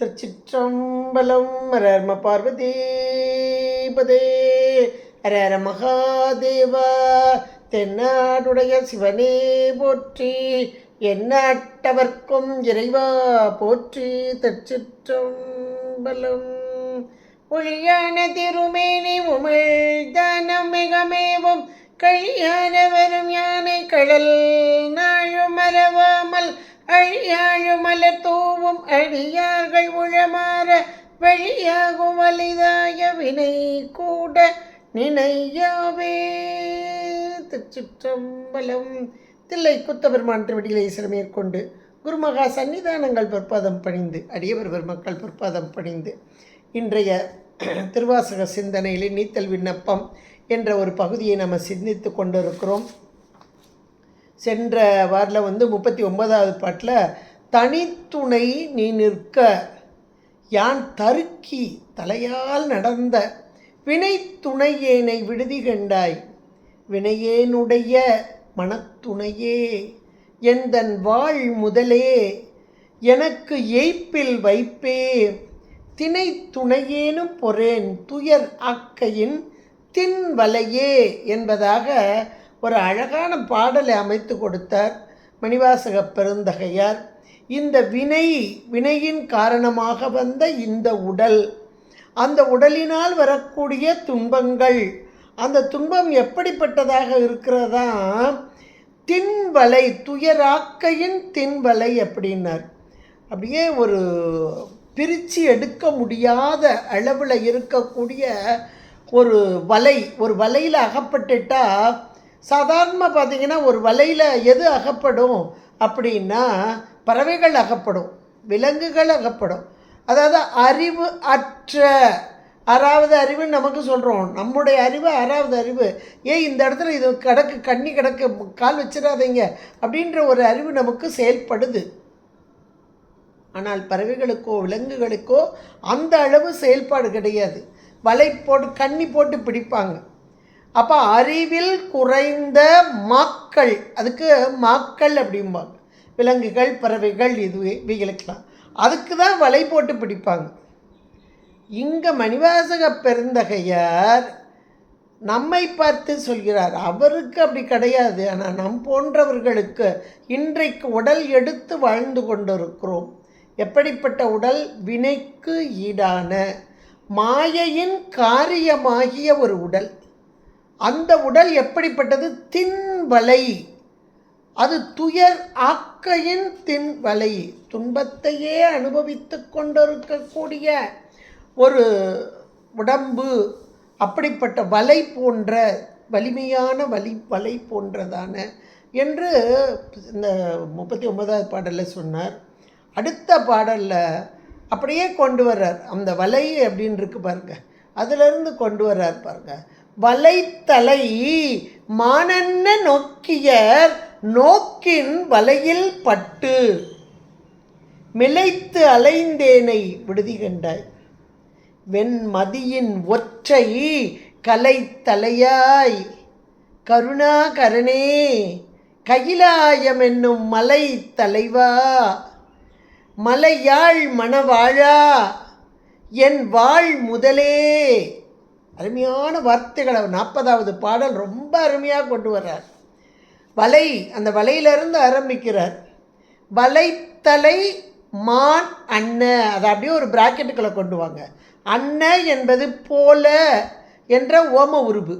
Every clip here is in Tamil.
திருச்சிற்றம்பலம் ஹரர்ம பார்வதீபதே. ஹரர மகாதேவா தென்னாடுடைய சிவனே போற்றி. எந்நாட்டவர்க்கும் இறைவா போற்றி திருச்சிற்றம்பலம். ஒளியான திருமேனி உமிழ்தானம் மிகமேவும். கழியான வரும் யானை கடல் நாழும் மறவாமல் அழியாழு மலர் தூவும் அடியார்கள் உழமாற வழியாகும் வலிதாய வினை கூட நினையாவே. திருச்சிற்றம்பலம் தில்லை குத்தபெருமான் திருவடிகளை சிறமேற்கொண்டு குருமகா சன்னிதானங்கள் பொற்பாதம் பணிந்து அடியவர் பெருமக்கள் பொற்பாதம் பணிந்து இன்றைய திருவாசக சிந்தனையில் நீத்தல் விண்ணப்பம் என்ற ஒரு பகுதியை நம்ம சிந்தித்து கொண்டிருக்கிறோம். சென்ற வாரில் வந்து முப்பத்தி ஒன்பதாவது பாட்டில் தனித்துணை நீ நிற்க யான் தருக்கி தலையால் நடந்த வினை துணையேனை விடுதி கண்டாய் வினையேனுடைய மனத்துணையே எந்தன் வாழ் முதலே எனக்கு எய்ப்பில் வைப்பே தினை துணையேனும் பொறேன் துயர் ஆக்கையின் தின்வலையே என்பதாக ஒரு அழகான பாடலை அமைத்து கொடுத்தார் மணிவாசக பெருந்தகையார். இந்த வினை வினையின் காரணமாக வந்த இந்த உடல் அந்த உடலினால் வரக்கூடிய துன்பங்கள் அந்த துன்பம் எப்படிப்பட்டதாக இருக்கிறதா? தின்வலை துயராக்கையின் தின்வலை அப்படின்னார். அப்படியே ஒரு பிரித்து எடுக்க முடியாத அளவில் இருக்கக்கூடிய ஒரு வலை ஒரு வலையில் அகப்பட்டுட்டால் சாதாரணமாக பார்த்தீங்கன்னா ஒரு வலையில் எது அகப்படும் அப்படின்னா பறவைகள் அகப்படும் விலங்குகள் அகப்படும். அதாவது அறிவு அற்ற ஆறாவது அறிவுன்னு நமக்கு சொல்கிறோம் நம்முடைய அறிவு ஆறாவது அறிவு. ஏன் இந்த இடத்துல இது கிடக்கு கண்ணி கிடக்கு கால் வச்சிடாதீங்க அப்படின்ற ஒரு அறிவு நமக்கு செயல்படுது. ஆனால் பறவைகளுக்கோ விலங்குகளுக்கோ அந்த அளவு செயல்பாடு கிடையாது. வலை போட்டு கண்ணி போட்டு பிடிப்பாங்க. அப்போ அறிவில் குறைந்த மாக்கள் அதுக்கு மாக்கள் அப்படிம்பாங்க. விலங்குகள் பறவைகள் இது இவைகளுக்கெல்லாம். அதுக்கு தான் வலை போட்டு பிடிப்பாங்க. இங்கே மணிவாசக பெருந்தகையார் நம்மை பார்த்து சொல்கிறார் அவருக்கு அப்படி கிடையாது. ஆனால் நம் போன்றவர்களுக்கு இன்றைக்கு உடல் எடுத்து வாழ்ந்து கொண்டிருக்கிறோம். எப்படிப்பட்ட உடல்? வினைக்கு ஈடான மாயையின் காரியமாகிய ஒரு உடல். அந்த உடல் எப்படிப்பட்டது? தின்வலை. அது துயர் ஆக்கையின் தின்வலை. துன்பத்தையே அனுபவித்து கொண்டிருக்கக்கூடிய ஒரு உடம்பு அப்படிப்பட்ட வலை போன்ற வலிமையான வலி வலை போன்றதான என்று இந்த முப்பத்தி ஒன்பதாவது பாடலில் சொன்னார். அடுத்த பாடலில் அப்படியே கொண்டு வர்றார். அந்த வலை அப்படின்னு இருக்கு பாருங்க. அதிலிருந்து கொண்டு வர்றார் பாருங்கள் வலைத்தலை மானன்ன நோக்கியர் நோக்கின் வலையில் பட்டு. மிளைத்து அலைந்தேனை விடுதி கண்டாய். வெண்மதியின் ஒற்றை கலைத்தலையாய். கருணாகரனே கயிலாயம் என்னும் மலை தலைவா மலையாள் மணவாழா என் வாழ் முதலே. அருமையான வார்த்தைகளை நாற்பதாவது பாடல் ரொம்ப அருமையாக கொண்டு வர்றார். வலை அந்த வலையிலிருந்து ஆரம்பிக்கிறார். வலைத்தலை மான் அண்ண அதை அப்படியே ஒரு பிராக்கெட்டுக்களை கொண்டு வாங்க. அண்ண என்பது போல என்ற ஓம உருபு.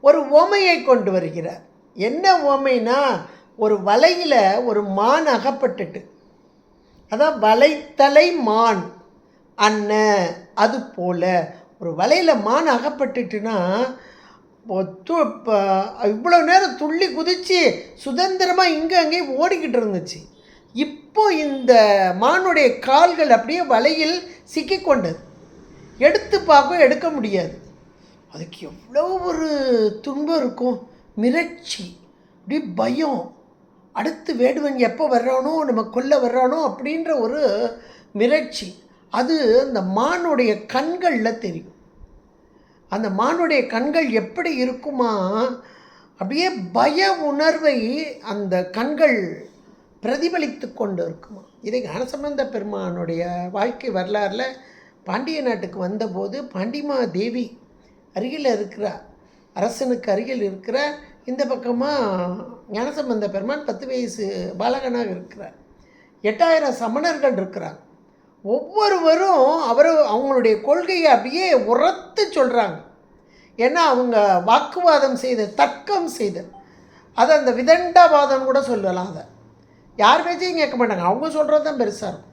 ஒரு ஓமையை கொண்டு வருகிறார். என்ன ஓமைனா ஒரு வலையில் ஒரு மான் அகப்பட்டுட்டு அதான் வலைத்தலை மான் அண்ண அது போல. ஒரு வலையில் மான் அகப்பட்டுட்டுன்னா இவ்வளோ நேரம் துள்ளி குதித்து சுதந்திரமாக இங்கே அங்கேயும் ஓடிக்கிட்டு இருந்துச்சு. இப்போ இந்த மானுடைய கால்கள் அப்படியே வலையில் சிக்கிக்கொண்டது. எடுத்து பார்க்க எடுக்க முடியாது. அதுக்கு எவ்வளோ ஒரு துன்பம் இருக்கும். மிரட்சி அப்படி பயம். அடுத்து வேடுவன் எப்போ வர்றானோ நம்ம கொல்ல வர்றானோ அப்படின்ற ஒரு மிரட்சி. அது அந்த மானுடைய கண்களில் தெரியும். அந்த மானுடைய கண்கள் எப்படி இருக்குமா? அப்படியே பய உணர்வை அந்த கண்கள் பிரதிபலித்து கொண்டு இருக்குமா? இதை கனசம்பந்த பெருமானுடைய வாழ்க்கை வரலாறில் பாண்டிய நாட்டுக்கு வந்தபோது பாண்டிமா தேவி அருகில் இருக்கிறார் அரசனுக்கு அருகில் இருக்கிற இந்த பக்கமாக ஞானசம்பந்த பெருமான் பத்து வயசு பாலகனாக இருக்கிறார். எட்டாயிரம் சமணர்கள் இருக்கிறாங்க. ஒவ்வொருவரும் அவர் அவங்களுடைய கொள்கையை அப்படியே உரத்து சொல்கிறாங்க ஏன்னா அவங்க வாக்குவாதம் செய்த தர்க்கம் செய்த அது அந்த விதண்டாவாதம் கூட சொல்லலாம் அதை. யார் பேச்சையும் கேட்க மாட்டாங்க. அவங்க சொல்கிறது தான் பெருசாக இருக்கும்.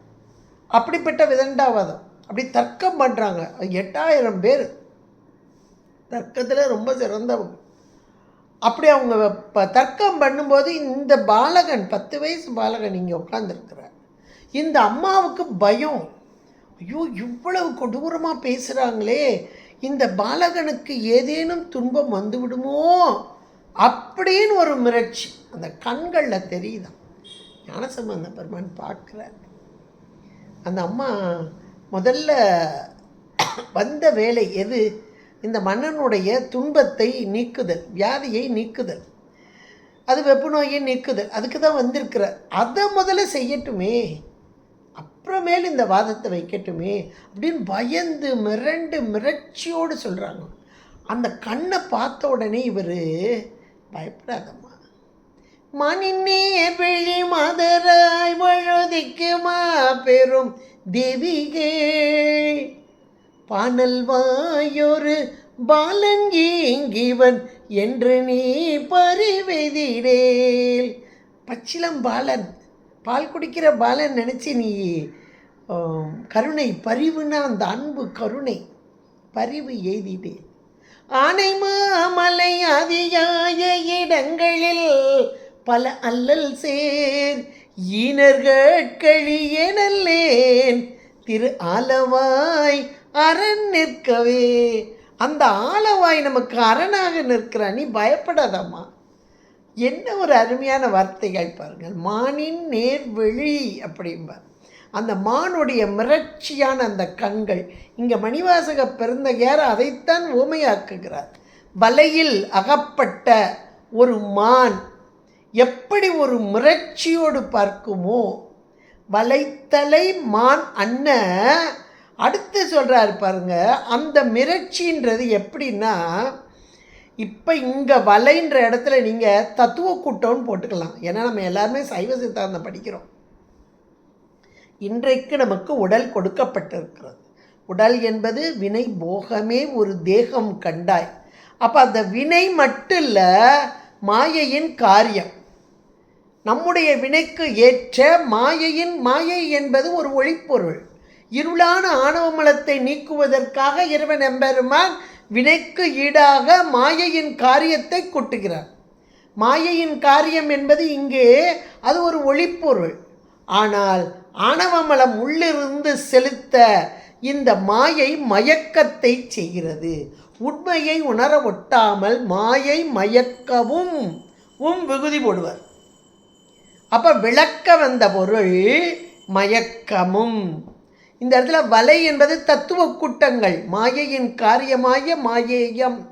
அப்படிப்பட்ட விதண்டாவாதம். அப்படி தர்க்கம் பண்ணுறாங்க எட்டாயிரம் பேர். தர்க்கத்தில் ரொம்ப சிறந்தவங்க. அப்படி அவங்க இப்போ தர்க்கம் பண்ணும்போது இந்த பாலகன் பத்து வயசு பாலகன் இங்கே உட்காந்துருக்கிறார் இந்த அம்மாவுக்கு பயம். ஐயோ இவ்வளவு கொடூரமாக பேசுகிறாங்களே இந்த பாலகனுக்கு ஏதேனும் துன்பம் வந்துவிடுமோ? அப்படின்னு ஒரு மிரட்சி. அந்த கண்களில் தெரியுதான் ஞானசம்பந்த பெருமான் பார்க்குறார். அந்த அம்மா முதல்ல வந்த வேலை எது? இந்த மன்னனுடைய துன்பத்தை நீக்குதல் வியாதியை நீக்குதல். அது வெப்பு நோயை நீக்குதல். அதுக்கு தான் வந்திருக்கிறார். அதை முதல்ல செய்யட்டுமே. அப்புறமேல் இந்த வாதத்தை வைக்கட்டுமே அப்படின்னு பயந்து மிரண்டு மிரட்சியோடு சொல்கிறாங்க அந்த கண்ணை பார்த்த உடனே இவர் பயப்படாதம்மா. மணிநே பிழி மாதராய் வழுதிக்குமா பெரும் தேவிகே பானல் வாயொரு பாலங்கீங்கிவன் என்று நீ பறிவெதிடேல் பச்சிலம் பாலன் பால் குடிக்கிற பாலன் நினச்சி நீ கருணை பரிவுனா அந்த அன்பு கருணை. பரிவு எய்திட்டே ஆனை மாமலை அதியாய இடங்களில் பல அல்லல் சேர் ஈனர்கட்கழிய நல்லேன் திரு ஆலவாய் அரண் நிற்கவே. அந்த ஆலவாய் நமக்கு அரணாக நிற்கிறான் நீ பயப்படாதம்மா. என்ன ஒரு அருமையான வார்த்தைகள் பாருங்கள். மானின் நேர்வெளி அப்படிம்பார். அந்த மானுடைய மிரட்சியான அந்த கண்கள். இங்கே மணிவாசக பெருந்தகையார் அதைத்தான் ஓமையாக்குகிறார் வலையில் அகப்பட்ட ஒரு மான் எப்படி ஒரு மிரட்சியோடு பார்க்குமோ வலைத்தலை மான் அண்ண அடுத்து சொல்கிறாரு பாருங்க அந்த மிரட்சின்றது எப்படின்னா இப்போ இங்கே வலைன்ற இடத்துல நீங்கள் தத்துவ கூட்டம்னு போட்டுக்கலாம். ஏன்னா நம்ம எல்லாருமே சைவ சித்தாந்தம் படிக்கிறோம். இன்றைக்கு நமக்கு உடல் கொடுக்கப்பட்டிருக்கிறது. உடல் என்பது வினை போகமே ஒரு தேகம் கண்டாய். அப்போ அந்த வினை மட்டும் இல்லை மாயையின் காரியம். நம்முடைய வினைக்கு ஏற்ற மாயையின் மாயை என்பது ஒரு ஒளிப்பொருள். இருளான ஆணவமலத்தை நீக்குவதற்காக இறைவன் எம்பெருமான் வினைக்கு ஈடாக மாயையின் காரியத்தை கொட்டுகிறார். மாயையின் காரியம் என்பது இங்கே அது ஒரு ஒளிப்பொருள். ஆனால் ஆணவமலம் உள்ளிருந்து செலுத்த இந்த மாயை மயக்கத்தை செய்கிறது. உண்மையை உணர ஒட்டாமல் மாயை மயக்கவும். உம் விகுதி போடுவர். அப்போ விளக்க வந்த பொருள் மயக்கமும். இந்த இடத்துல வலை என்பது தத்துவ கூட்டங்கள். மாயையின் காரியமாய மாயேயம்.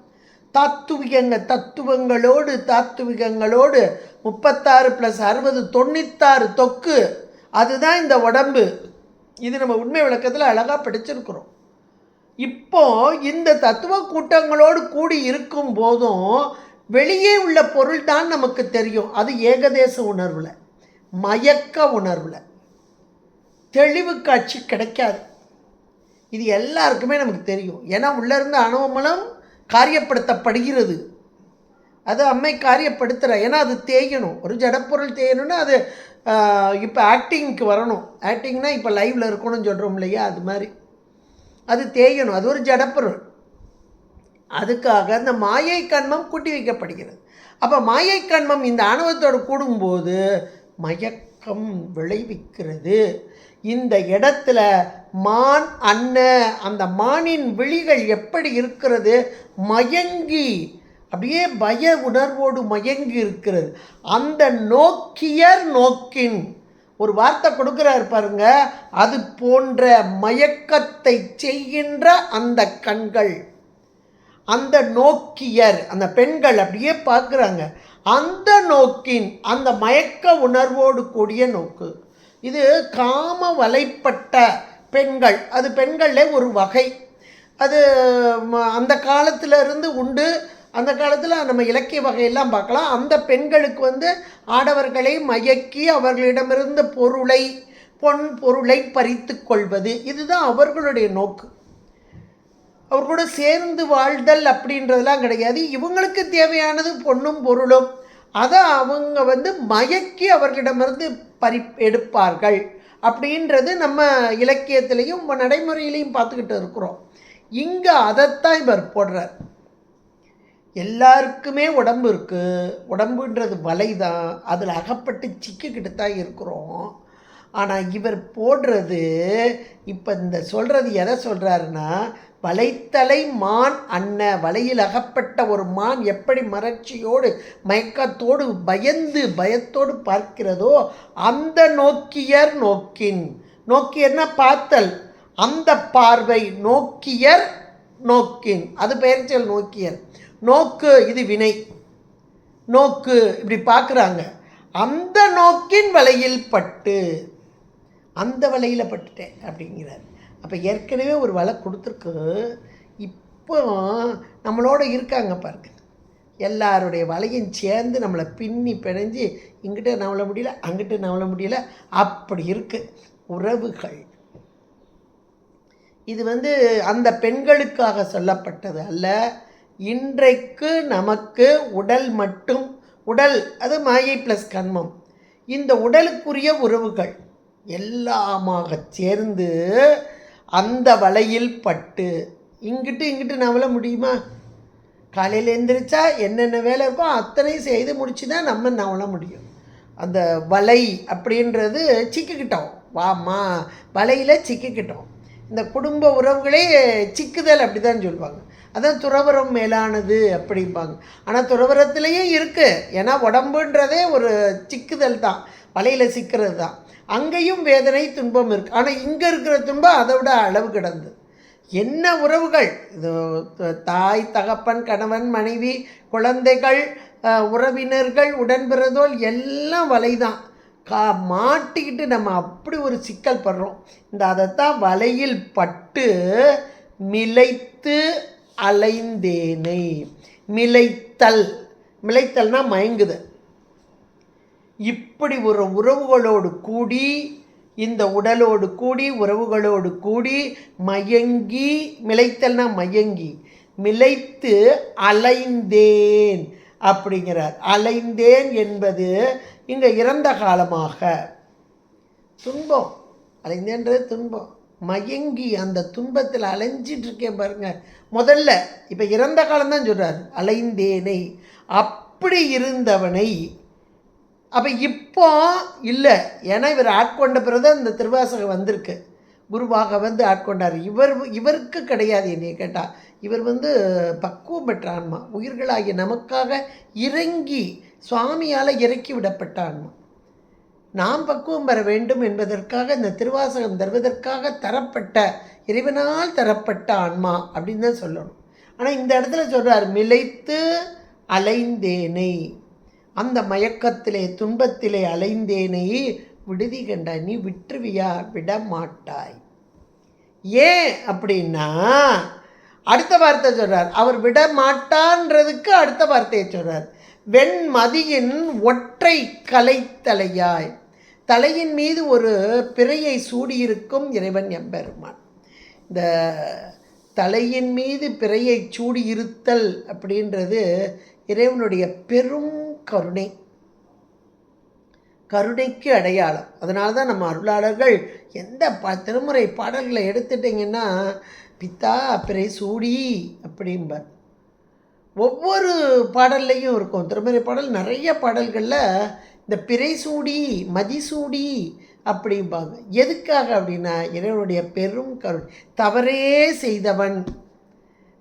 தாத்துவிகங்க தத்துவங்களோடு தாத்துவிகங்களோடு முப்பத்தாறு ப்ளஸ் அறுபது தொண்ணூத்தாறு தொக்கு. அதுதான் இந்த உடம்பு. இது நம்ம உண்மை விளக்கத்தில் அழகாக படிச்சிருக்கிறோம். இப்போ இந்த தத்துவ கூட்டங்களோடு கூடி இருக்கும் போதும் வெளியே உள்ள பொருள் தான் நமக்கு தெரியும். அது ஏகதேச உணர்வில் மயக்க உணர்வில். தெளிவு காட்சி கிடைக்காது. இது எல்லாருக்குமே நமக்கு தெரியும். ஏன்னா உள்ளேருந்து அணுவமலம் காரியப்படுத்தப்படுகிறது. அது அம்மை காரியப்படுத்துகிற ஏன்னா அது தேயணும். ஒரு ஜடப்பொருள் தேயணும்னா அது இப்போ ஆக்டிங்க்கு வரணும். ஆக்டிங்னா இப்போ லைவில் இருக்கணும்னு சொல்கிறோம் இல்லையா? அது மாதிரி. அது தேயணும். அது ஒரு ஜடப்பொருள். அதுக்காக அந்த மாயை கண்மம் கூட்டி வைக்கப்படுகிறது. அப்போ மாயை கண்மம் இந்த ஆணவத்தோடு கூடும்போது மயக்கம் விளைவிக்கிறது. இந்த இடத்துல மான் அன்ன அந்த மானின் விழிகள் எப்படி இருக்கிறது? மயங்கி அப்படியே பய உணர்வோடு மயங்கி இருக்கிறது. அந்த நோக்கியர் நோக்கின் ஒரு வார்த்தை கொடுக்குறாரு பாருங்க அது போன்ற மயக்கத்தை செய்கின்ற அந்த கண்கள் அந்த நோக்கியர் அந்த பெண்கள் அப்படியே பார்க்குறாங்க. அந்த நோக்கின் அந்த மயக்க உணர்வோடு கூடிய நோக்கு. இது காம வலைப்பட்ட பெண்கள். அது பெண்களில் ஒரு வகை. அது ம, அந்த காலத்திலிருந்து உண்டு. அந்த காலத்தில் நம்ம இலக்கிய வகையெல்லாம் பார்க்கலாம். அந்த பெண்களுக்கு வந்து ஆடவர்களை மயக்கி அவர்களிடமிருந்த பொருளை பொன் பொருளை பறித்து கொள்வது இதுதான் அவர்களுடைய நோக்கு. அவர் கூட சேர்ந்து வாழ்தல் அப்படின்றதெல்லாம் கிடையாது. இவங்களுக்கு தேவையானது பொண்ணும் பொருளும். அதை அவங்க வந்து மயக்கி அவர்களிடமிருந்து பறி எடுப்பார்கள் அப்படின்றது நம்ம இலக்கியத்திலையும் நடைமுறையிலையும் பார்த்துக்கிட்டு இருக்கிறோம். இங்கே அதைத்தான் இவர் போடுறார். எல்லாருக்குமே உடம்பு இருக்குது உடம்புன்றது வலை தான் அதில் அகப்பட்டு சிக்கிக்கிட்டு தான் இருக்கிறோம். ஆனால் இவர் போடுறது இப்போ இந்த சொல்கிறது எதை சொல்கிறாருன்னா வலைத்தலை மான் அன்ன. வலையில் அகப்பட்ட ஒரு மான் எப்படி மறட்சியோடு மயக்கத்தோடு பயந்து பயத்தோடு பார்க்கிறதோ அந்த நோக்கியர் நோக்கின். நோக்கியர்னா பார்த்தல். அந்த பார்வை நோக்கியர் நோக்கின். அது பெயர்ச்சல் நோக்கியர். நோக்கு இது வினை. நோக்கு இப்படி பார்க்குறாங்க அந்த நோக்கின் வலையில் பட்டு அந்த வலையில் பட்டுட்டேன் அப்படிங்கிறார். அப்போ ஏற்கனவே ஒரு வலை கொடுத்துருக்கு. இப்போ நம்மளோட இருக்காங்க பாருங்க. எல்லாருடைய வலையும் சேர்ந்து நம்மளை பின்னி பிணைஞ்சு இங்கிட்ட நவள முடியல அங்கிட்ட நவள முடியல அப்படி இருக்குது உறவுகள். இது வந்து அந்த பெண்களுக்காக சொல்லப்பட்டது அல்ல. இன்றைக்கு நமக்கு உடல் மட்டும் உடல் அது மாயை ப்ளஸ் கண்மம். இந்த உடலுக்குரிய உறவுகள் எல்லாமாக சேர்ந்து அந்த வலையில் பட்டு இங்கிட்டு இங்கிட்டு நவள முடியுமா? காலையில் எந்திரிச்சா என்னென்ன வேலை இருக்கோ அத்தனையும் செய்து முடிச்சு தான் நம்ம நவள முடியும். அந்த வலை அப்படின்றது சிக்கிக்கிட்டோம். வாமா வலையில் சிக்கிக்கிட்டோம். இந்த குடும்ப உறவுகளே சிக்குதல் அப்படி தான் சொல்லுவாங்க அதான் துறவரம் மேலானது அப்படிம்பாங்க. ஆனால் துறவரத்துலேயும் இருக்குது ஏன்னா உடம்புன்றதே ஒரு சிக்குதல் தான். வலையில் சிக்கிறது தான். அங்கேயும் வேதனை துன்பம் இருக்குது ஆனால் இங்கே இருக்கிற துன்பம் அதை விட அளவு கிடந்து. என்ன உறவுகள்? இது தாய் தகப்பன் கணவன் மனைவி குழந்தைகள் உறவினர்கள் உடன்பிறதோல் எல்லாம் வலைதான். கா மாட்டிக்கிட்டு நம்ம அப்படி ஒரு சிக்கல் படுறோம். இந்த அதைத்தான் வலையில் பட்டு மிலைத்து அலைந்தேனை. மிலைத்தல் மிளைத்தல்னா மயங்குது. இப்படி ஒரு உறவுகளோடு கூடி இந்த உடலோடு கூடி உறவுகளோடு கூடி மயங்கி மிளைத்தல்னா மயங்கி மிளைத்து அலைந்தேன் அப்படிங்கிறார். அலைந்தேன் என்பது இங்கே இறந்த காலமாக. துன்பம். அலைந்தேன்றது துன்பம். மயங்கி அந்த துன்பத்தில் அலைஞ்சிட்ருக்கேன் பாருங்கள் முதல்ல இப்போ இறந்த காலம்தான் சொல்கிறார் அலைந்தேனை. அப்படி இருந்தவனை அப்போ இப்போ இல்லை. ஏன்னா இவர் ஆட்கொண்ட பிறகு இந்த திருவாசகம் வந்திருக்கு. குருவாக வந்து ஆட்கொண்டார். இவர் இவருக்கு கிடையாது என்னைய கேட்டால் இவர் வந்து பக்குவம் பெற்ற ஆன்மா. உயிர்களாகிய நமக்காக இறங்கி சுவாமியால் இறக்கி விடப்பட்ட ஆன்மா. நாம் பக்குவம் பெற வேண்டும் என்பதற்காக இந்த திருவாசகம் தருவதற்காக தரப்பட்ட இறைவனால் தரப்பட்ட ஆன்மா அப்படின்னு தான் சொல்லணும். ஆனால் இந்த இடத்துல சொல்கிறார் மிளைத்து அலைந்தேனை. அந்த மயக்கத்திலே துன்பத்திலே அலைந்தேனை விடுதி கண்டாய் நீ விட்டுருவியா விட மாட்டாய் ஏன் அப்படின்னா அடுத்த வார்த்தை சொல்கிறார் அவர் விட மாட்டான்றதுக்கு அடுத்த வார்த்தையை சொல்கிறார் வெண்மதியின் ஒற்றை கலைத்தலையாய் தலையின் மீது ஒரு பிறையை சூடியிருக்கும் இறைவன் எம்பெருமான். இந்த தலையின் மீது பிறையை சூடியிருத்தல் அப்படின்றது இறைவனுடைய பெரும் கருணை. கருணைக்கு அடையாளம். அதனால தான் நம்ம அருளாளர்கள் எந்த ப திருமுறை பாடல்களை எடுத்துட்டிங்கன்னா பித்தா பிறை சூடி அப்படிம்பார். ஒவ்வொரு பாடல்லையும் இருக்கும். திருமுறை பாடல் நிறைய பாடல்களில் இந்த பிறை சூடி மதிசூடி அப்படிம்பாங்க. எதுக்காக அப்படின்னா இறைவனுடைய பெரும் கருணை தவறே செய்தவன்.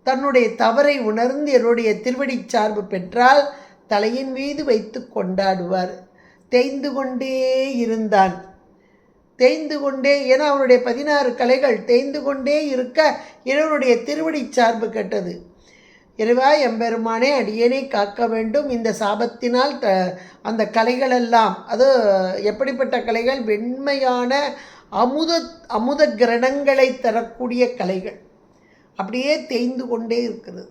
தன்னுடைய தவறை உணர்ந்து என்னுடைய திருவடி சார்பு பெற்றால் தலையின் மீது வைத்து கொண்டாடுவார். தேய்ந்து கொண்டே இருந்தான். தேய்ந்து கொண்டே ஏன்னா அவனுடைய பதினாறு கலைகள் தேய்ந்து கொண்டே இருக்க இறைவனுடைய திருவடி சார்பு கெட்டது. இறைவா எம்பெருமானே அடியேனை காக்க வேண்டும். இந்த சாபத்தினால் த அந்த கலைகளெல்லாம் அது எப்படிப்பட்ட கலைகள்? வெண்மையான அமுத அமுத கிரணங்களை தரக்கூடிய கலைகள். அப்படியே தேய்ந்து கொண்டே இருக்கிறது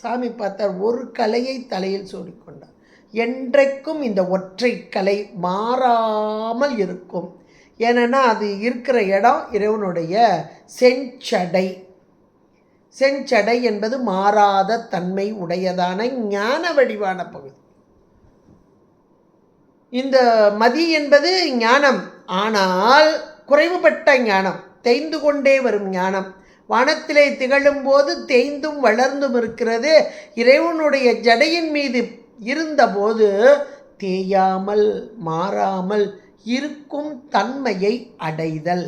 சாமி பார்த்தார் ஒரு கலையை தலையில் சூடிக்கொண்டார். என்றைக்கும் இந்த ஒற்றை கலை மாறாமல் இருக்கும். ஏன்னா அது இருக்கிற இடம் இறைவனுடைய செஞ்சடை. செஞ்சடை என்பது மாறாத தன்மை உடையதான ஞான வடிவான பகுதி. இந்த மதி என்பது ஞானம். ஆனால் குறைவுபட்ட ஞானம் தேய்ந்து கொண்டே வரும் ஞானம். வானத்திலே திகழும் போது தேய்ந்தும் வளர்ந்தும் இருக்கிறது. இறைவனுடைய ஜடையின் மீது இருந்தபோது தேயாமல் மாறாமல் இருக்கும் தன்மையை அடைதல்.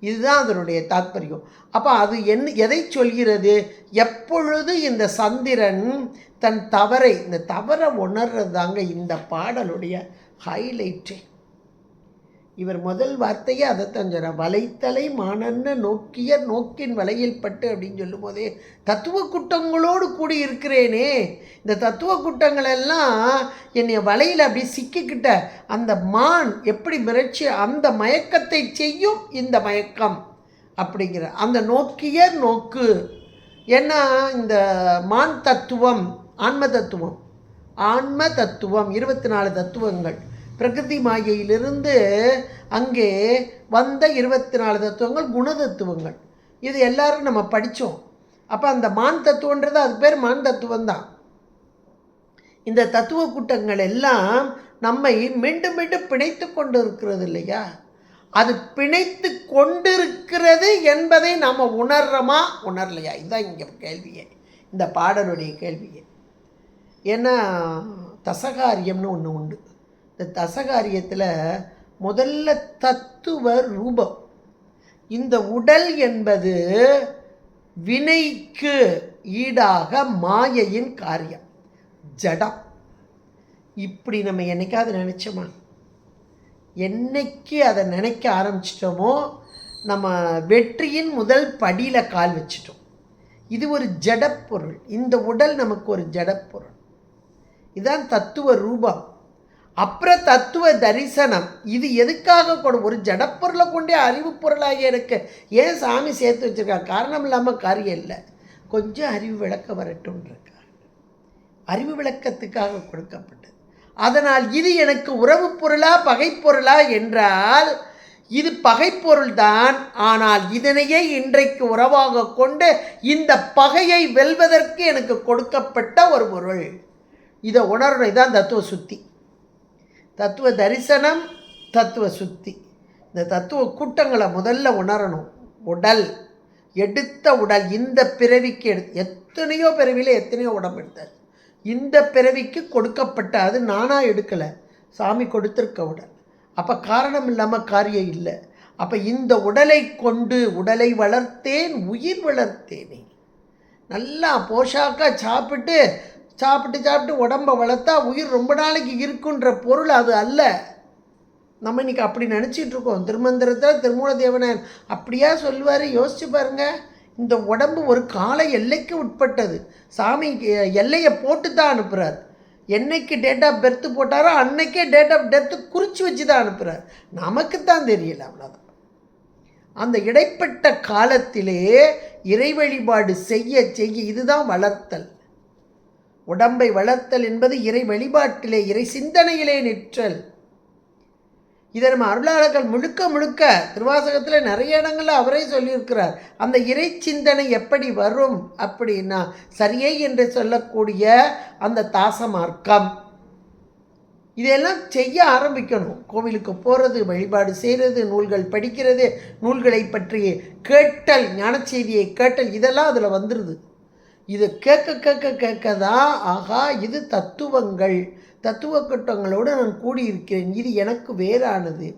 இதுதான் அதனுடைய தாத்பரியம். அப்போ அது என்ன எதை சொல்கிறது? எப்பொழுது இந்த சந்திரன் தன் தவறை இந்த தவறை உணர்றது தாங்க இந்த பாடலுடைய ஹைலைட்டே இவர் முதல் வார்த்தையே அதைத்தான் சொல்கிறார் வலைத்தலை மானன்ன நோக்கிய நோக்கின் வலையில் பட்டு அப்படின்னு சொல்லும் போதே தத்துவ குட்டங்களோடு கூடி இருக்கிறேனே இந்த தத்துவ குட்டங்களெல்லாம் என்னை வலையில் அப்படி சிக்கிக்கிட்ட அந்த மான் எப்படி மிரட்சி அந்த மயக்கத்தை செய்யும் இந்த மயக்கம் அப்படிங்கிற அந்த நோக்கிய நோக்கு. ஏன்னா இந்த மான் தத்துவம் ஆன்ம தத்துவம் ஆன்ம தத்துவம் இருபத்தி நாலு தத்துவங்கள். பிரகிருதி மாயையிலிருந்து அங்கே வந்த இருபத்தி நாலு தத்துவங்கள் குணதத்துவங்கள். இது எல்லாரும் நம்ம படித்தோம் அப்போ அந்த மான் தத்துவன்றது அது பேர் மான் தத்துவம் தான் இந்த தத்துவ கூட்டங்கள் எல்லாம் நம்மை மீண்டும் மீண்டும் பிணைத்து கொண்டு இருக்கிறது இல்லையா? அது பிணைத்து கொண்டிருக்கிறது என்பதை நாம் உணர்றோமா? உணரலையா? இதுதான் இங்கே கேள்வியே. இந்த பாடலுடைய கேள்வியே. ஏன்னா தசகாரியம்னு ஒன்று உண்டு. இந்த தசகாரியத்தில் முதல்ல தத்துவ ரூபம். இந்த உடல் என்பது வினைக்கு ஈடாக மாயையின் காரியம். ஜடம். இப்படி நம்ம என்னைக்காவது நினச்சோமா? என்னைக்கு அதை நினைக்க ஆரம்பிச்சிட்டோமோ நம்ம வெற்றியின் முதல் படியில் கால் வச்சிட்டோம். இது ஒரு ஜடப்பொருள் இந்த உடல் நமக்கு ஒரு ஜடப்பொருள் இதுதான் தத்துவ ரூபம். அப்புறம் தத்துவ தரிசனம். இது எதுக்காக கொடு? ஒரு ஜடப்பொருளை கொண்டே அறிவு பொருளாகி எனக்கு ஏன் சாமி சேர்த்து வச்சிருக்கா காரணம் இல்லாமல் காரியம் இல்லை. கொஞ்சம் அறிவு விளக்க வரட்டும்ன்றிருக்காங்க அறிவு விளக்கத்துக்காக கொடுக்கப்பட்டது. அதனால் இது எனக்கு உறவு பொருளா பகைப்பொருளா என்றால் இது பகைப்பொருள்தான் ஆனால் இதனையே இன்றைக்கு உறவாக கொண்டு இந்த பகையை வெல்வதற்கு எனக்கு கொடுக்கப்பட்ட ஒரு பொருள். இதை உணரணும். தான் தத்துவ சுத்தி. தத்துவ தரிசனம் தத்துவ சுத்தி. இந்த தத்துவ கூட்டங்களை முதல்ல உணரணும். உடல் எடுத்த உடல் இந்த பிறவிக்கு எடு எத்தனையோ பிறவியில் எத்தனையோ உடம்பு எடுத்தார். இந்த பிறவிக்கு கொடுக்கப்பட்ட அது நானாக எடுக்கலை. சாமி கொடுத்துருக்க உடல். அப்போ காரணம் இல்லாமல் காரியம் இல்லை. அப்போ இந்த உடலை கொண்டு உடலை வளர்த்தேன் உயிர் வளர்த்தேனே. நல்லா போஷாக்காக சாப்பிட்டு சாப்பிட்டு சாப்பிட்டு உடம்பை வளர்த்தா உயிர் ரொம்ப நாளைக்கு இருக்குன்ற பொருள் அது அல்ல. நம்ம இன்றைக்கி அப்படி நினச்சிட்டு இருக்கோம். திருமந்திரத்தில் திருமூல தேவனார் அப்படியா சொல்லுவார்? யோசிச்சு பாருங்க. இந்த உடம்பு ஒரு கால எல்லைக்கு உட்பட்டது. சாமி எல்லையை போட்டு தான் அனுப்புகிறார் என்னைக்கு டேட் ஆஃப் பெர்த் போட்டாரோ அன்னைக்கே டேட் ஆஃப் டெத்து குறித்து வச்சு தான் அனுப்புகிறார் நமக்கு தான் தெரியல அவ்வளோதான் அந்த இடைப்பட்ட காலத்திலே இறை வழிபாடு செய்ய செய்ய இதுதான் வளர்த்தல். உடம்பை வளர்த்தல் என்பது இறை வழிபாட்டிலே இறை சிந்தனையிலே நிற்றல். இதை நம்ம அருளாளர்கள் முழுக்க முழுக்க திருவாசகத்தில் நிறைய இடங்களில் அவரே சொல்லியிருக்கிறார். அந்த இறை சிந்தனை எப்படி வரும் அப்படின்னா சரியை என்று சொல்லக்கூடிய அந்த தாச மார்க்கம் இதையெல்லாம் செய்ய ஆரம்பிக்கணும். கோவிலுக்கு போகிறது வழிபாடு செய்கிறது நூல்கள் படிக்கிறது நூல்களை பற்றி கேட்டல் ஞான செய்தியை கேட்டல் இதெல்லாம் அதில் வந்துடுது இதை கேட்க கேட்க கேட்க தான் ஆகா இது தத்துவங்கள். தத்துவ கட்டங்களோடு நான் கூடியிருக்கிறேன். இது எனக்கு வேறானது.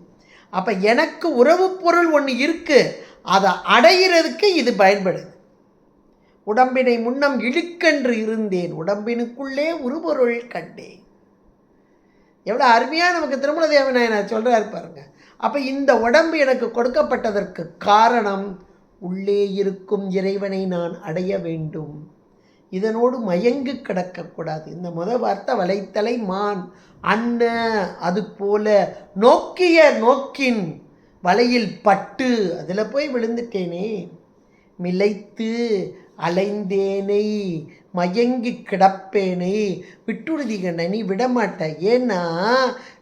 அப்போ எனக்கு உறவு பொருள் ஒன்று இருக்குது அதை அடைகிறதுக்கு இது பயன்படுது. உடம்பினை முன்னம் இழுக்கென்று இருந்தேன். உடம்பினுக்குள்ளே உருபொருள் கண்டேன். எவ்வளோ அருமையாக நமக்கு திருமண தேவநாயனார் சொல்கிறாரு பாருங்க. அப்போ இந்த உடம்பு எனக்கு கொடுக்கப்பட்டதற்கு காரணம் உள்ளே இருக்கும் இறைவனை நான் அடைய வேண்டும். இதனோடு மயங்கு கிடக்கக்கூடாது. இந்த முத வார்த்தை வலைத்தலை மான். அண்ண அது போல நோக்கிய நோக்கின் வலையில் பட்டு. அதில் போய் விழுந்துட்டேனே. மிலைத்து அலைந்தேனை மயங்கி கிடப்பேனை. விட்டுறுதி கண்ணனி விடமாட்ட. ஏன்னா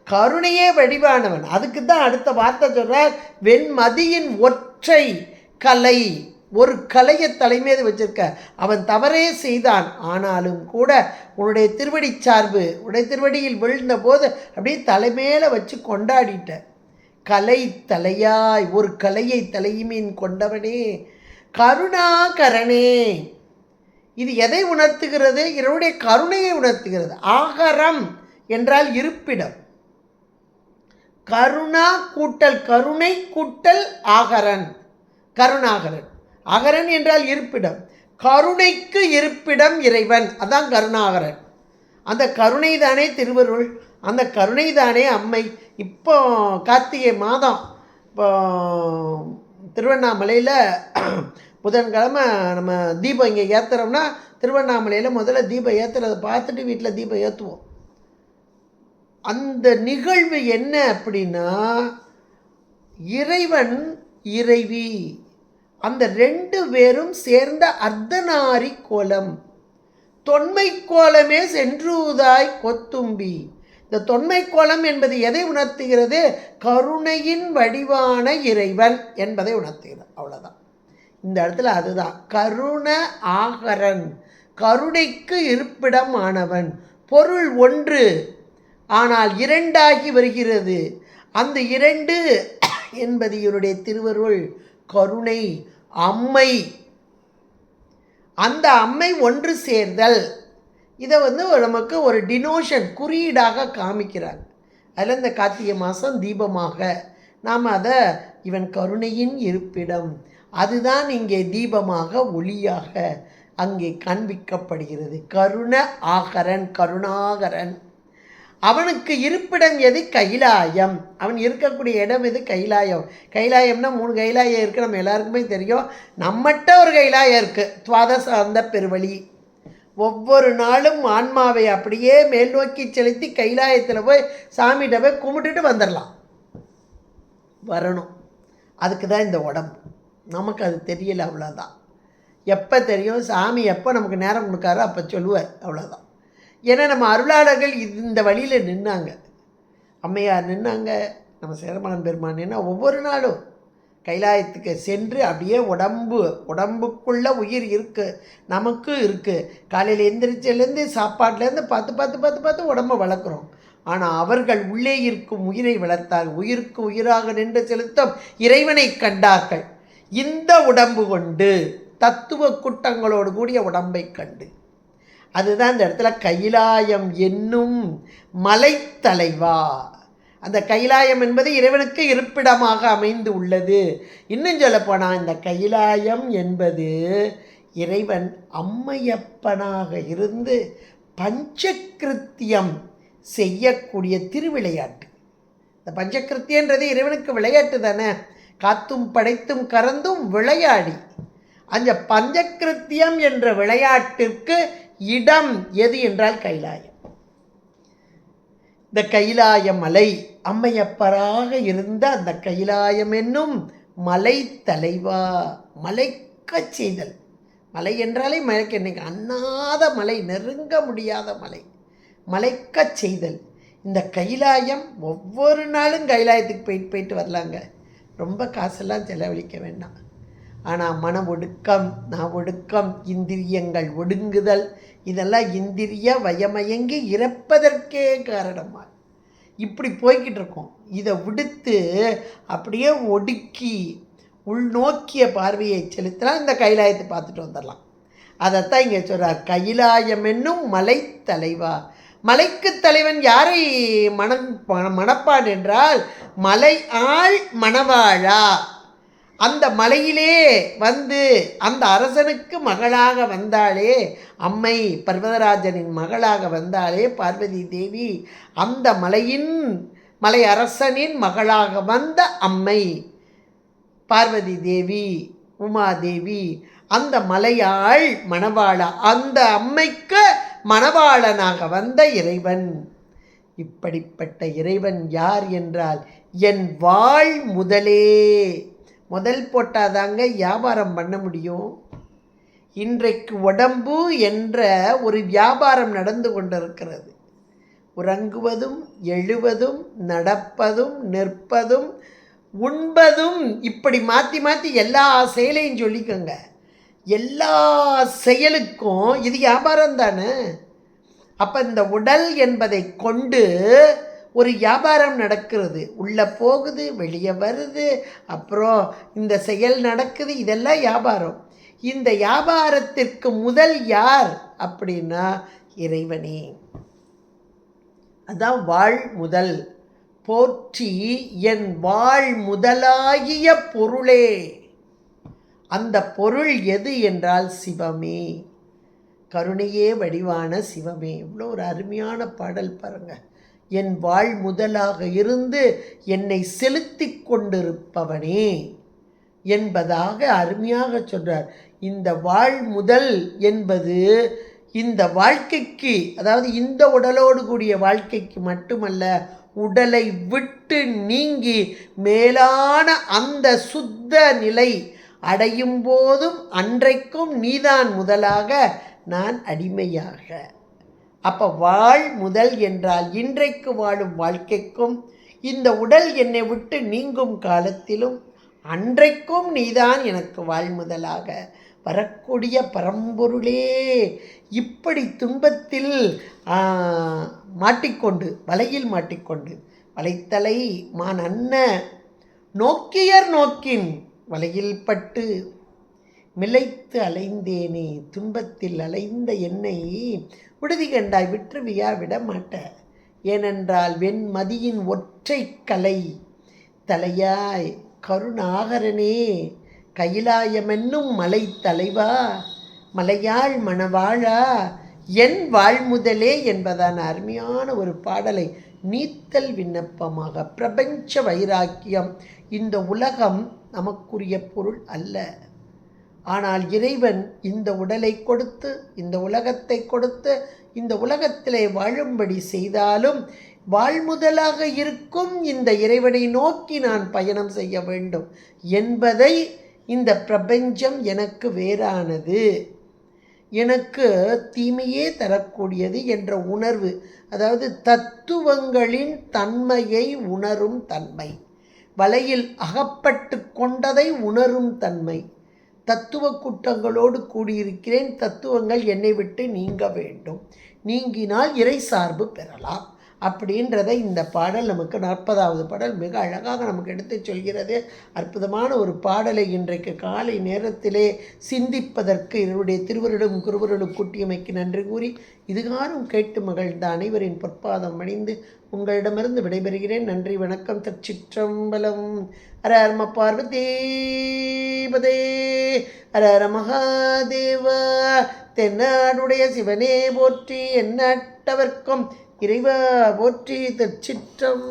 கருணையே வடிவானவன். அதுக்கு தான் அடுத்த வார்த்தை சொல்கிறார் வெண்மதியின் ஒற்றை கலை. ஒரு கலையை தலைமையது வச்சிருக்க. அவன் தவறே செய்தான். ஆனாலும் கூட உன்னுடைய திருவடி சார்பு உன்னுடைய திருவடியில் விழுந்த போது அப்படியே தலைமையில வச்சு கொண்டாடிட்ட. கலை தலையாய் ஒரு கலையை தலையுமீன் கொண்டவனே கருணாகரனே. இது எதை உணர்த்துகிறது? இவருடைய கருணையை உணர்த்துகிறது. ஆகரம் என்றால் இருப்பிடம். கருணா கூட்டல் கருணை கூட்டல் ஆகரன் கருணாகரன். அகரன் என்றால் இருப்பிடம். கருணைக்கு இருப்பிடம் இறைவன். அதான் கருணாகரன். அந்த கருணை தானே திருவருள் அந்த கருணை தானே அம்மை. இப்போ கார்த்திகை மாதம் இப்போ திருவண்ணாமலையில் புதன்கிழமை நம்ம தீபம் இங்கே ஏற்றுறோம்னா திருவண்ணாமலையில் முதல்ல தீபம் ஏற்றுறதை பார்த்துட்டு வீட்டில் தீபம் ஏற்றுவோம் அந்த நிகழ்வு என்ன அப்படின்னா இறைவன் இறைவி. அந்த ரெண்டு பேரும் சேர்ந்த அர்த்தநாரி கோலம். தொன்மை கோலமே சென்றுதாய் கொத்தும்பி. இந்த தொன்மை கோலம் என்பது எதை உணர்த்துகிறது? கருணையின் வடிவான இறைவன் என்பதை உணர்த்துகிறது. அவ்வளோதான் இந்த இடத்துல அதுதான். கருண ஆகரன். கருணைக்கு இருப்பிடம் ஆனவன் பொருள் ஒன்று. ஆனால் இரண்டாகி வருகிறது. அந்த இரண்டு என்பது இவருடைய திருவருள். கருணை அம்மை. அந்த அம்மை ஒன்று சேர்தல். இதை வந்து நமக்கு ஒரு டினோஷன் குறியீடாக காமிக்கிறாங்க. அதில் இந்த கார்த்திகை மாதம் தீபமாக நாம் அதை இவன் கருணையின் இருப்பிடம். அதுதான் இங்கே தீபமாக ஒளியாக அங்கே காண்பிக்கப்படுகிறது. கருண ஆகரன் கருணாகரன். அவனுக்கு இருப்பிடம் எது கைலாயம்? அவன் இருக்கக்கூடிய இடம் எது கைலாயம்? கைலாயம்னா மூணு கைலாயம் இருக்குது நம்ம எல்லாருக்குமே தெரியும். நம்மகிட்ட ஒரு கைலாயம் இருக்குது துவாதச அந்த பெருவழி. ஒவ்வொரு நாளும் ஆன்மாவை அப்படியே மேல் நோக்கி செலுத்தி கைலாயத்தில் போய் சாமிகிட்ட போய் கும்பிட்டுட்டு வந்துடலாம் வரணும். அதுக்கு தான் இந்த உடம்பு. நமக்கு அது தெரியல அவ்வளோதான் எப்போ தெரியும்? சாமி எப்போ நமக்கு நேரம் கொடுக்காரோ அப்போ சொல்லுவார். அவ்வளோதான் ஏன்னா நம்ம அருளாளர்கள் இந்த வழியில் நின்னாங்க. அம்மையார் நின்னாங்க நம்ம சேரமான் பெருமான் நின்னா ஒவ்வொரு நாளும் கைலாயத்துக்கு சென்று அப்படியே உடம்பு உடம்புக்குள்ளே உயிர் இருக்குது நமக்கும் இருக்குது காலையில் எந்திரிச்சிலேருந்து சாப்பாட்டிலேருந்து பார்த்து பார்த்து பார்த்து பார்த்து உடம்பை வளர்க்குறோம். ஆனால் அவர்கள் உள்ளே இருக்கும் உயிரை வளர்த்தார் உயிருக்கு உயிராக நின்று செலுத்தும் இறைவனை கண்டார்கள். இந்த உடம்பு கொண்டு தத்துவ கூட்டங்களோடு கூடிய உடம்பை கண்டு. அதுதான் இந்த இடத்துல கைலாயம் என்னும் மலைத்தலைவா. அந்த கைலாயம் என்பது இறைவனுக்கு இருப்பிடமாக அமைந்து உள்ளது. இன்னும் சொல்லப்போனால் இந்த கைலாயம் என்பது இறைவன் அம்மையப்பனாக இருந்து பஞ்சகிருத்தியம் செய்யக்கூடிய திருவிளையாட்டு. இந்த பஞ்சகிருத்தியன்றது இறைவனுக்கு விளையாட்டு தானே. காத்தும் படைத்தும் கறந்தும் விளையாடி. அந்த பஞ்சகிருத்தியம் என்ற விளையாட்டிற்கு இடம் எது என்றால் கைலாயம். இந்த கைலாய மலை அம்மையப்பராக இருந்த அந்த கைலாயம் என்னும் மலை தலைவா மலைக்கச் செய்தல். மலை என்றாலே மலைக்கு என்னைக்கு அண்ணாத மலை நெருங்க முடியாத மலை. மலைக்கச் செய்தல். இந்த கைலாயம் ஒவ்வொரு நாளும் கைலாயத்துக்கு போயிட்டு போயிட்டு வரலாங்க. ரொம்ப காசெல்லாம் செலவழிக்க வேண்டாம். ஆனால் மன ஒடுக்கம் நான் ஒடுக்கம் இந்திரியங்கள் ஒடுங்குதல் இதெல்லாம் இந்திரிய வயமயங்கி இறப்பதற்கே காரணமாக இப்படி போய்கிட்டு இருக்கோம். இதை விடுத்து அப்படியே ஒடுக்கி உள்நோக்கிய பார்வையை செலுத்தினா இந்த கைலாயத்தை பார்த்துட்டு வந்துடலாம். அதைத்தான் இங்கே சொல்கிறார் கைலாயம் என்னும் மலை தலைவா. மலைக்கு தலைவன் யாரை மன மணப்பான் என்றால் மலை ஆள் மணவாழா அந்த மலையிலே வந்து அந்த அரசனுக்கு மகளாக வந்தாளே அம்மை பர்வதராஜனின் மகளாக வந்தாளே பார்வதி தேவி. அந்த மலையின் மலை அரசனின் மகளாக வந்த அம்மை பார்வதி தேவி உமாதேவி அந்த மலையாள் மணவாளா அந்த அம்மைக்கு மணவாளனாக வந்த இறைவன். இப்படிப்பட்ட இறைவன் யார் என்றால் என் வாழ் முதலே. முதல் போட்டால் தாங்க வியாபாரம் பண்ண முடியும். இன்றைக்கு உடம்பு என்ற ஒரு வியாபாரம் நடந்து கொண்டிருக்கிறது. உறங்குவதும் எழுவதும் நடப்பதும் நிற்பதும் உண்பதும் இப்படி மாற்றி மாற்றி எல்லா செயலையும் சொல்லிக்கோங்க. எல்லா செயலுக்கும் இது வியாபாரம் தானே? அப்போ இந்த உடல் என்பதை கொண்டு ஒரு வியாபாரம் நடக்கிறது உள்ளே போகுது வெளியே வருது அப்புறம் இந்த செயல் நடக்குது இதெல்லாம் வியாபாரம். இந்த வியாபாரத்திற்கு முதல் யார் அப்படின்னா இறைவனே. அதான் வாழ் முதல். போற்றி என் வாழ் முதலாகிய பொருளே. அந்த பொருள் எது என்றால் சிவமே. கருணையே வடிவான சிவமே. இவ்வளோ ஒரு அருமையான பாடல் பாருங்கள் என் வாழ் முதலாக இருந்து என்னை செலுத்தி கொண்டிருப்பவனே என்பதாக அருமையாக சொல்கிறார் இந்த வாழ் முதல் என்பது இந்த வாழ்க்கைக்கு அதாவது இந்த உடலோடு கூடிய வாழ்க்கைக்கு மட்டுமல்ல உடலை விட்டு நீங்கி மேலான அந்த சுத்த நிலை அடையும் போதும் அன்றைக்கும் நீதான் முதலாக நான் அடிமையாக. அப்போ வாழ் முதல் என்றால் இன்றைக்கு வாழும் வாழ்க்கைக்கும் இந்த உடல் என்னை விட்டு நீங்கும் காலத்திலும் அன்றைக்கும் நீதான் எனக்கு வாழ் முதலாக. வரக்கூடிய பரம்பொருளே இப்படி துன்பத்தில் மாட்டிக்கொண்டு வலையில் மாட்டிக்கொண்டு வலைத்தலை மான் அன்ன நோக்கியர் நோக்கின் வலையில் பட்டு மிளைத்து அலைந்தேனே துன்பத்தில் அலைந்த என்னை விடுதி கண்டாய் விற்றுவியா விடமாட்ட. ஏனென்றால் வெண்மதியின் ஒற்றை கலை தலையாய் கருணாகரனே கைலாயமென்னும் மலை தலைவா மலையாள் மணவாழா என் வாழ்முதலே என்பதான அருமையான ஒரு பாடலை நீத்தல் விண்ணப்பமாக பிரபஞ்ச வைராக்கியம். இந்த உலகம் நமக்குரிய பொருள் அல்ல. ஆனால் இறைவன் இந்த உடலை கொடுத்து இந்த உலகத்தை கொடுத்து இந்த உலகத்திலே வாழும்படி செய்தாலும் வாழ்முதலாக இருக்கும் இந்த இறைவனை நோக்கி நான் பயணம் செய்ய வேண்டும் என்பதை இந்த பிரபஞ்சம் எனக்கு வேறானது. எனக்கு தீமையே தரக்கூடியது என்ற உணர்வு அதாவது தத்துவங்களின் தன்மையை உணரும் தன்மை வலையில் அகப்பட்டு கொண்டதை உணரும் தன்மை. தத்துவ கூட்டங்களோடு கூடியிருக்கிறேன். தத்துவங்கள் என்னை விட்டு நீங்க வேண்டும். நீங்கினால் இறை சார்பு பெறலாம். அப்படின்றத இந்த பாடல் நமக்கு நாற்பதாவது பாடல் மிக அழகாக நமக்கு எடுத்து சொல்கிறது. அற்புதமான ஒரு பாடலை இன்றைக்கு காலை நேரத்திலே சிந்திப்பதற்கு இவருடைய திருவருடும் குருவருடும் கூட்டியமைக்கு நன்றி கூறி இதுகாரும் கேட்டு மகிழ்ந்த அனைவரின் பொற்பாதம் அணிந்து உங்களிடமிருந்து விடைபெறுகிறேன். நன்றி வணக்கம். தச்சிற்றம்பலம் ஹர ஹர்ம பார்வதீபதே ஹர ஹர மகாதேவா. தென்னாடுடைய சிவனே போற்றி என்னட்டவர்க்கும் இறைவா போற்றி தச்சிற்றம்பலம்.